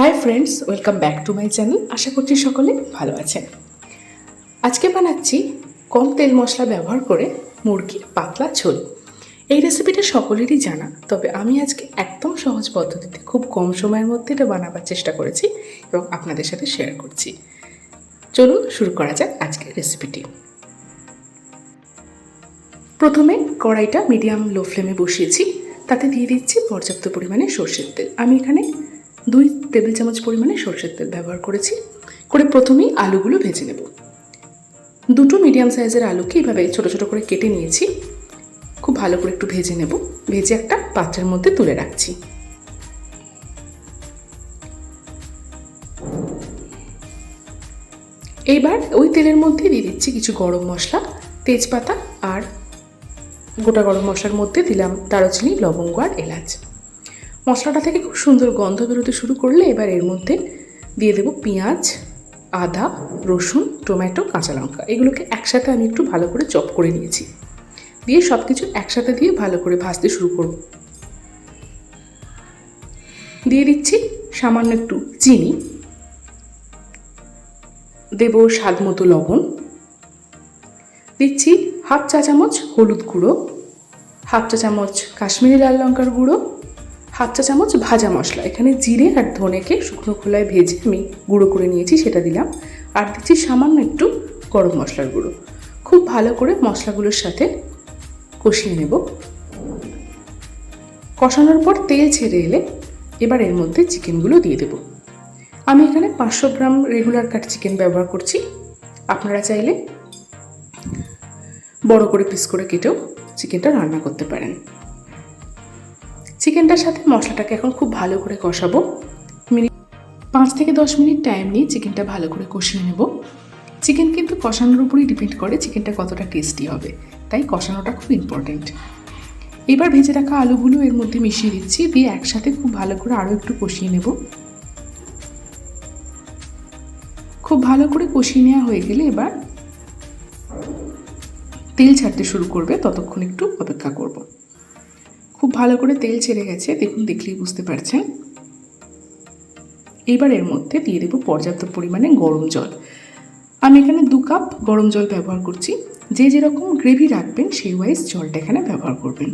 Hi friends welcome back to my channel আশা করছি সকলে ভালো আছেন। আজকে বানাচ্ছি কম তেল মশলা ব্যবহার করে মুরগির পাতলা ঝোল। এই রেসিপিটা সকলেরই জানা, তবে আমি আজকে একদম সহজ পদ্ধতিতে খুব কম সময়ের মধ্যে এটা বানাবার চেষ্টা করেছি এবং আপনাদের সাথে শেয়ার করছি। চলুন শুরু করা যাক আজকের রেসিপিটি প্রথমে কড়াইটা মিডিয়াম লো ফ্লেমে বসিয়েছি, তাতে দিয়ে দিচ্ছি পর্যাপ্ত পরিমাণে সর্ষের তেল। আমি এখানে দুই টেবিল চামচ পরিমাণে সর্ষের তেল ব্যবহার করেছি। করে প্রথমেই আলুগুলো ভেজে নেব। দুটো মিডিয়াম সাইজের আলুকে এইভাবে ছোটো ছোটো করে কেটে নিয়েছি। খুব ভালো করে একটু ভেজে নেব। ভেজে একটা পাত্রের মধ্যে তুলে রাখছি। এইবার ওই তেলের মধ্যে দিয়ে দিচ্ছি কিছু গরম মশলা, তেজপাতা আর গোটা গরম মশলার মধ্যে দিলাম দারচিনি, লবঙ্গ আর এলাচ। মশলাটা থেকে খুব সুন্দর গন্ধ বেরোতে শুরু করলে এবার এর মধ্যে দিয়ে দেবো পেঁয়াজ, আদা, রসুন, টমেটো, কাঁচা লঙ্কা। এগুলোকে একসাথে আমি একটু ভালো করে চপ করে নিয়েছি। দিয়ে সব কিছু একসাথে দিয়ে ভালো করে ভাজতে শুরু করব। দিয়ে দিচ্ছি সামান্য একটু চিনি। দেব স্বাদ মতো লবণ। দিচ্ছি হাফ চা চামচ হলুদ গুঁড়ো, হাফ চা চামচ কাশ্মীরি লাল লঙ্কার গুঁড়ো হাফ চা চামচ ভাজা মশলা। এখানে জিরে আর ধনেকে শুকনো খোলায় ভেজে আমি গুঁড়ো করে নিয়েছি, সেটা দিলাম। আর দিচ্ছি সামান্য একটু গরম মশলার গুঁড়ো। খুব ভালো করে মশলাগুলোর সাথে কষিয়ে নেব। কষানোর পর তেল ছেড়ে এলে এবার এর মধ্যে চিকেনগুলো দিয়ে দেব। আমি এখানে পাঁচশো গ্রাম রেগুলার কাট চিকেন ব্যবহার করছি। আপনারা চাইলে বড় করে পিস করে কেটেও চিকেনটা রান্না করতে পারেন। চিকেনটার সাথে মশলাটাকে এখন খুব ভালো করে কষাবো। পাঁচ থেকে দশ মিনিট টাইম নিয়ে চিকেনটা ভালো করে কষিয়ে নেব। চিকেন কিন্তু কষানোর উপরই ডিপেন্ড করে চিকেনটা কতটা টেস্টি হবে। তাই কষানোটা খুব ইম্পর্টেন্ট এবার ভেজে রাখা আলুগুলো এর মধ্যে মিশিয়ে দিচ্ছি, দিয়ে একসাথে খুব ভালো করে আরও একটু কষিয়ে নেব। খুব ভালো করে কষিয়ে নেওয়া হয়ে গেলে এবার তেল ছাড়তে শুরু করবে, ততক্ষণ একটু অপেক্ষা করব। খুব ভালো করে তেল ছেড়ে গেছে, দেখুন দেখলেই বুঝতে পারছেন। এবার এর মধ্যে দিয়ে দেবো পর্যাপ্ত পরিমাণে গরম জল। আমি এখানে দু কাপ গরম জল ব্যবহার করছি। যে যেরকম গ্রেভি রাখবেন, সেই ওয়াইজ জলটা এখানে ব্যবহার করবেন।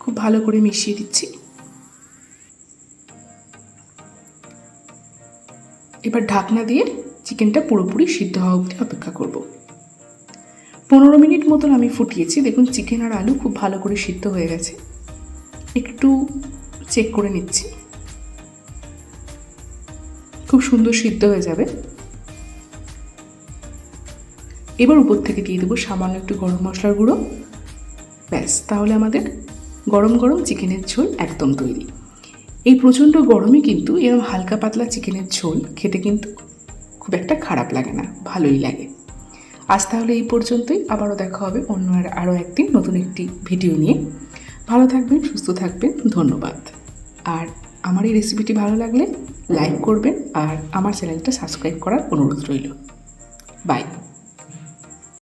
খুব ভালো করে মিশিয়ে দিচ্ছি। এবার ঢাকনা দিয়ে চিকেনটা পুরোপুরি সিদ্ধ হওয়া অবধি অপেক্ষা করব। পনেরো মিনিট মতন আমি ফুটিয়েছি। দেখুন, চিকেন আর আলু খুব ভালো করে সিদ্ধ হয়ে গেছে। একটু চেক করে নিচ্ছি। খুব সুন্দর সিদ্ধ হয়ে যাবে। এবার উপর থেকে দিয়ে দেবো সামান্য একটু গরম মশলার গুঁড়ো। ব্যাস, তাহলে আমাদের গরম গরম চিকেনের ঝোল একদম তৈরি। এই প্রচণ্ড গরমে কিন্তু এরকম হালকা পাতলা চিকেনের ঝোল খেতে কিন্তু খুব একটা খারাপ লাগে না, ভালোই লাগে। আজ তাহলে এই পর্যন্তই। আবারও দেখা হবে অন্য আর আরও একদিন নতুন একটি ভিডিও নিয়ে। ভালো থাকবেন, সুস্থ থাকবেন, ধন্যবাদ। আর আমার এই রেসিপিটি ভালো লাগলে লাইক করবেন আর আমার চ্যানেলটা সাবস্ক্রাইব করার অনুরোধ রইল। বাই